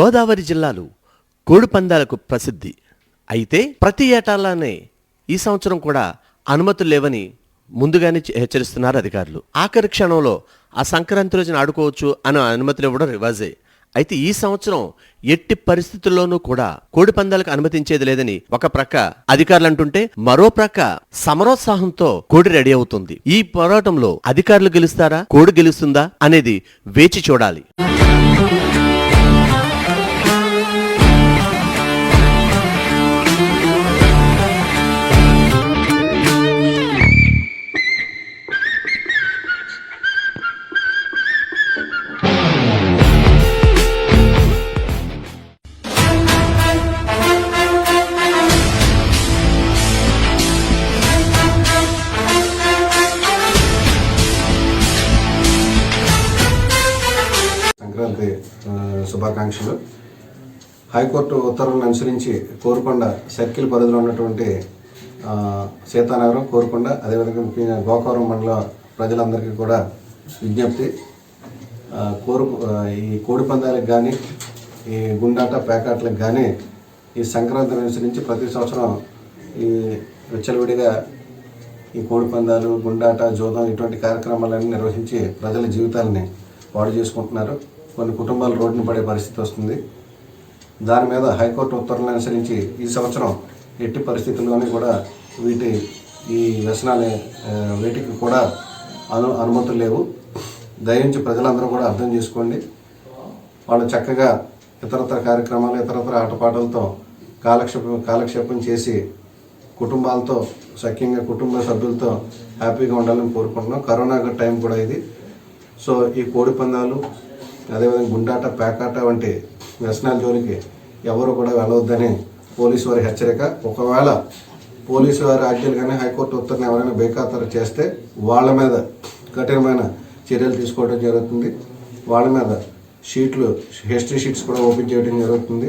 గోదావరి జిల్లాలు కోడిపందాలకు ప్రసిద్ధి. అయితే ప్రతి ఏటాలానే ఈ సంవత్సరం కూడా అనుమతులు లేవని ముందుగానే హెచ్చరిస్తున్నారు అధికారులు. ఆఖరి క్షణంలో ఆ సంక్రాంతి రోజున ఆడుకోవచ్చు అనే అనుమతులు ఇవ్వడం రివాజే. అయితే ఈ సంవత్సరం ఎట్టి పరిస్థితుల్లోనూ కూడా కోడి పందాలకు అనుమతించేది లేదని ఒక ప్రక్క అధికారులు అంటుంటే మరో ప్రక్క సమరోత్సాహంతో కోడి రెడీ అవుతుంది. ఈ పోరాటంలో అధికారులు గెలుస్తారా కోడి గెలుస్తుందా అనేది వేచి చూడాలి. శుభాకాంక్షలు. హైకోర్టు ఉత్తర్వులను అనుసరించి కోరుకొండ సర్కిల్ పరిధిలో ఉన్నటువంటి సీతానగరం కోరుకొండ అదేవిధంగా ముఖ్యంగా గోకవరం మండల ప్రజలందరికీ కూడా విజ్ఞప్తి. కోరు ఈ కోడి పందాలకు కానీ ఈ గుండాట పేకాట్లకు కానీ ఈ సంక్రాంతిని అనుసరించి ప్రతి సంవత్సరం ఈ విచ్చలవిడిగా ఈ కోడి పందాలు గుండాట జోదం ఇటువంటి కార్యక్రమాలన్నీ నిర్వహించి ప్రజల జీవితాలని పాడు చేసుకుంటున్నారు. కొన్ని కుటుంబాలు రోడ్డున పడే పరిస్థితి వస్తుంది. దాని మీద హైకోర్టు ఉత్తర్వులను అనుసరించి ఈ సంవత్సరం ఎట్టి పరిస్థితుల్లోనే కూడా వీటి ఈ వ్యసనాలు వీటికి కూడా అను అనుమతులు లేవు. దయించి ప్రజలందరూ కూడా అర్థం చేసుకోండి. వాళ్ళు చక్కగా ఇతరత్ర కార్యక్రమాలు ఇతరత్ర ఆటపాటలతో కాలక్షేపం కాలక్షేపం చేసి కుటుంబాలతో సఖ్యంగా కుటుంబ సభ్యులతో హ్యాపీగా ఉండాలని కోరుకుంటున్నాం. కరోనా టైం కూడా ఇది. సో ఈ కోడి పందాలు అదేవిధంగా గుండాట పేకాట వంటి వ్యసనాల జోలికి ఎవరు కూడా వెళ్ళవద్దని పోలీసు వారి హెచ్చరిక. ఒకవేళ పోలీసు వారి ఆజ్ఞలు కానీ హైకోర్టు ఉత్తర్వులు ఎవరైనా బేఖాతరు చేస్తే వాళ్ళ మీద కఠినమైన చర్యలు తీసుకోవడం జరుగుతుంది. వాళ్ళ మీద షీట్లు హిస్టరీ షీట్స్ కూడా ఓపెన్ చేయడం జరుగుతుంది.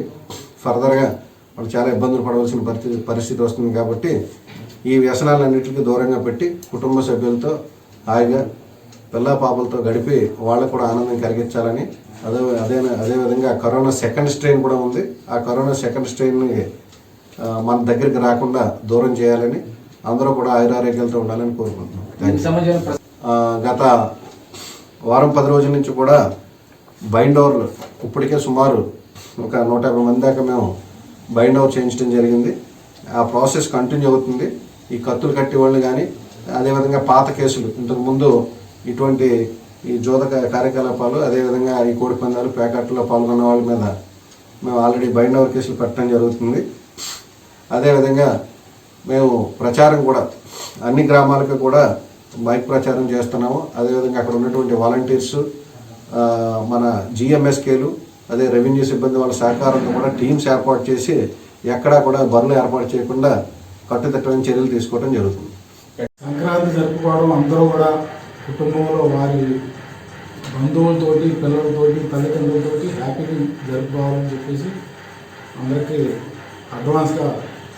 ఫర్దర్గా వాళ్ళు చాలా ఇబ్బందులు పడవలసిన పరిస్థితి పరిస్థితి వస్తుంది కాబట్టి ఈ వ్యసనాలన్నింటికి దూరంగా పెట్టి కుటుంబ సభ్యులతో హాయిగా పిల్ల పాపలతో గడిపి వాళ్ళకు కూడా ఆనందం కలిగించాలని అదే అదే అదేవిధంగా కరోనా సెకండ్ స్ట్రెయిన్ కూడా ఉంది. ఆ కరోనా సెకండ్ స్ట్రెయిన్ని మన దగ్గరికి రాకుండా దూరం చేయాలని అందరూ కూడా ఆయురారోగ్యాలతో ఉండాలని కోరుకుంటున్నాం. గత వారం పది రోజుల నుంచి కూడా బైండ్ ఓవర్లు ఇప్పటికే సుమారు ఒక నూట యాభై మంది దాకా మేము బైండ్ ఓవర్ చేయించడం జరిగింది. ఆ ప్రాసెస్ కంటిన్యూ అవుతుంది. ఈ కత్తులు కట్టి వాళ్ళు కానీ అదేవిధంగా పాత కేసులు ఇంతకు ముందు ఇటువంటి ఈ జోద కార్యకలాపాలు అదేవిధంగా ఈ కోడి పందాలు ప్యాకెట్లో పాల్గొన్న వాళ్ళ మీద మేము ఆల్రెడీ బైండ్ అవర్ కేసులు పెట్టడం జరుగుతుంది. అదేవిధంగా మేము ప్రచారం కూడా అన్ని గ్రామాలకు కూడా బైక్ ప్రచారం చేస్తున్నాము. అదేవిధంగా అక్కడ ఉన్నటువంటి వాలంటీర్స్ మన జిఎంఎస్కేలు అదే రెవెన్యూ సిబ్బంది వాళ్ళ సహకారంతో కూడా టీమ్స్ ఏర్పాటు చేసి ఎక్కడా కూడా బరులు ఏర్పాటు చేయకుండా కట్టుదిట్టమైన చర్యలు తీసుకోవడం జరుగుతుంది. సంక్రాంతి జరుపుకోవడం అందరూ కూడా కుటుంబంలో వారి బంధువులతోటి పిల్లలతోటి తల్లిదండ్రులతోటి హ్యాపీగా జరుపుకోవాలని చెప్పేసి అందరికీ అడ్వాన్స్గా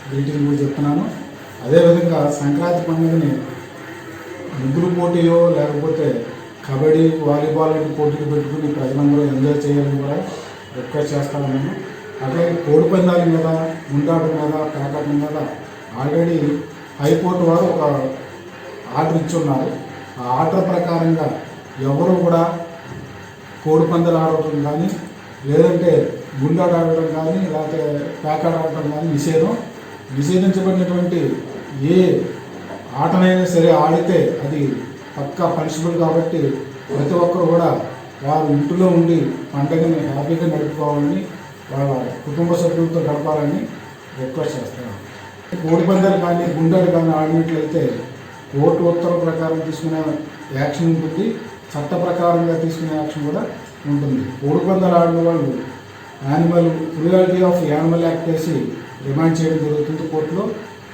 గ్రీటింగ్ కూడా చెప్తున్నాను. అదేవిధంగా సంక్రాంతి పండుగని ముగ్గురు పోటీయో లేకపోతే కబడ్డీ వాలీబాల్ పోటీలు పెట్టుకుని ప్రజలందరూ ఎంజాయ్ చేయాలని కూడా రిక్వెస్ట్ చేస్తాను నేను. అట్లాగే కోడి పందాల మీద ముందాట మీద పేకాట మీద ఆల్రెడీ హైకోర్టు వారు ఒక ఆర్డర్ ఇచ్చి ఉన్నారు. ఆ ఆర్డర్ ప్రకారంగా ఎవరు కూడా కోడిపందాలు ఆడటం కానీ లేదంటే గుండాడు ఆడటం కానీ లేకపోతే పేకాట ఆడటం కానీ నిషేధం. నిషేధించబడినటువంటి ఏ ఆటనైనా సరే ఆడితే అది పక్కా పనిషబుల్ కాబట్టి ప్రతి ఒక్కరు కూడా వారు ఇంటిలో ఉండి పండగని హ్యాపీగా నడుపుకోవాలని వాళ్ళ కుటుంబ సభ్యులతో గడపాలని రిక్వెస్ట్ చేస్తున్నాను కోడి పందాలు కానీ గుండాలు కానీ ఆడినట్లయితే కోర్టు ఉత్తర్వుల ప్రకారం తీసుకునే యాక్షన్ ఉంటుంది చట్ట ప్రకారంగా తీసుకునే యాక్షన్ కూడా ఉంటుంది. కోడి ఆడిన వాళ్ళు animal cruelty of animal act వేసి రిమాండ్ చేయడం జరుగుతుంది కోర్టులో.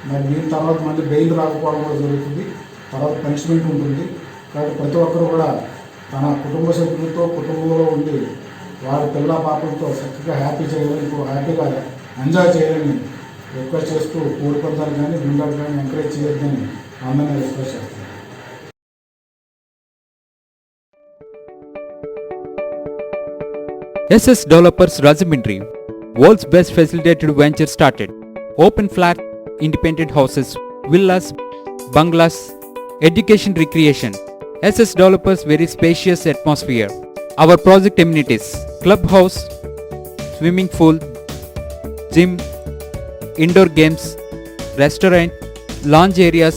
మరి దీని తర్వాత మళ్ళీ బెయిల్ రాకపోవడం కూడా జరుగుతుంది. తర్వాత పనిష్మెంట్ ఉంటుంది. కాబట్టి ప్రతి ఒక్కరు కూడా తన కుటుంబ సభ్యులతో కుటుంబంలో ఉండి వారి పిల్ల పాపలతో చక్కగా హ్యాపీ చేయాలని హ్యాపీగా ఎంజాయ్ చేయాలని రిక్వెస్ట్ చేస్తూ కోడిపందాలు కానీ గుండాలు కానీ ఎంకరేజ్ చేయొద్దని అందరినీ రిక్వెస్ట్ చేస్తాను SS Developers Rajamindri, world's best facilitated venture started. Open flat, independent houses, villas, bungalows, education recreation. SS Developers very spacious atmosphere. Our project amenities, clubhouse, swimming pool, gym, indoor games, restaurant, lounge areas,